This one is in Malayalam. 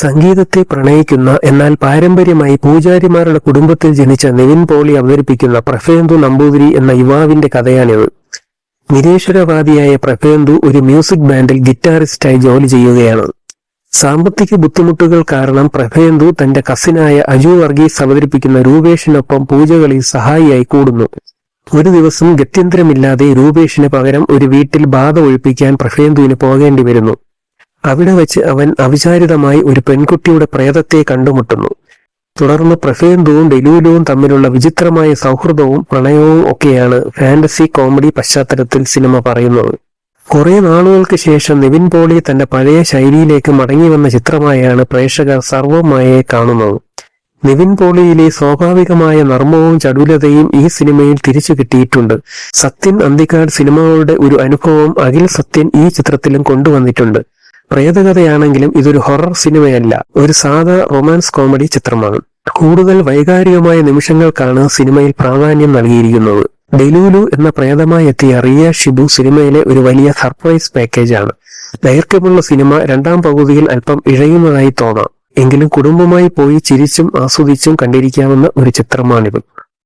സംഗീതത്തെ പ്രണയിക്കുന്ന എന്നാൽ പാരമ്പര്യമായി പൂജാരിമാരുടെ കുടുംബത്തിൽ ജനിച്ച നിവിൻ പോളി അവതരിപ്പിക്കുന്ന പ്രഫേന്ദു നമ്പൂതിരി എന്ന യുവാവിന്റെ കഥയാണിത്. നിരീശ്വരവാദിയായ പ്രഫേന്ദു ഒരു മ്യൂസിക് ബാൻഡിൽ ഗിറ്റാറിസ്റ്റായി ജോലി ചെയ്യുകയാണ്. സാമ്പത്തിക ബുദ്ധിമുട്ടുകൾ കാരണം പ്രഫേന്ദു തന്റെ കസിനായ അജു വർഗീസ് അവതരിപ്പിക്കുന്ന രൂപേഷിനൊപ്പം പൂജകളിൽ സഹായിയായി കൂടുന്നു. ഒരു ദിവസം ഗത്യന്തരമില്ലാതെ രൂപേഷിന് പകരം ഒരു വീട്ടിൽ ബാധ ഒഴിപ്പിക്കാൻ പ്രഫേന്ദുവിന് പോകേണ്ടി വരുന്നു. അവിടെ വെച്ച് അവൻ അവിചാരിതമായി ഒരു പെൺകുട്ടിയുടെ പ്രേതത്തെ കണ്ടുമുട്ടുന്നു. തുടർന്ന് പ്രഫേന്ദുവും ഡെലൂലുവും തമ്മിലുള്ള വിചിത്രമായ സൗഹൃദവും പ്രണയവും ഒക്കെയാണ് ഫാന്റസി കോമഡി പശ്ചാത്തലത്തിൽ സിനിമ പറയുന്നത്. കുറെ നാളുകൾക്ക് ശേഷം നിവിൻ പോളി തന്റെ പഴയ ശൈലിയിലേക്ക് മടങ്ങി വന്ന ചിത്രമായാണ് പ്രേക്ഷകർ സർവമായെ കാണുന്നത്. നിവിൻ പോളിയിലെ സ്വാഭാവികമായ നർമ്മവും ചടുലതയും ഈ സിനിമയിൽ തിരിച്ചു കിട്ടിയിട്ടുണ്ട്. സത്യൻ അന്തിക്കാട് സിനിമകളുടെ ഒരു അനുഭവം അഖിൽ സത്യൻ ഈ ചിത്രത്തിലും കൊണ്ടുവന്നിട്ടുണ്ട്. പ്രേതകഥയാണെങ്കിലും ഇതൊരു ഹൊറർ സിനിമയല്ല. ഒരു സാധാ റൊമാൻസ് കോമഡി ചിത്രമാണ്. കൂടുതൽ വൈകാരികമായ നിമിഷങ്ങൾക്കാണ് സിനിമയിൽ പ്രാധാന്യം നൽകിയിരിക്കുന്നത്. ഡെലൂലു എന്ന പ്രേതമായി എത്തിയ റിയ ഷിബു സിനിമയിലെ ഒരു വലിയ സർപ്രൈസ് പാക്കേജാണ്. ദൈർഘ്യമുള്ള സിനിമ രണ്ടാം പകുതിയിൽ അല്പം ഇഴയുന്നതായി തോന്നാം. എങ്കിലും കുടുംബമായി പോയി ചിരിച്ചും ആസ്വദിച്ചും കണ്ടിരിക്കാവുന്ന ഒരു ചിത്രമാണിത്.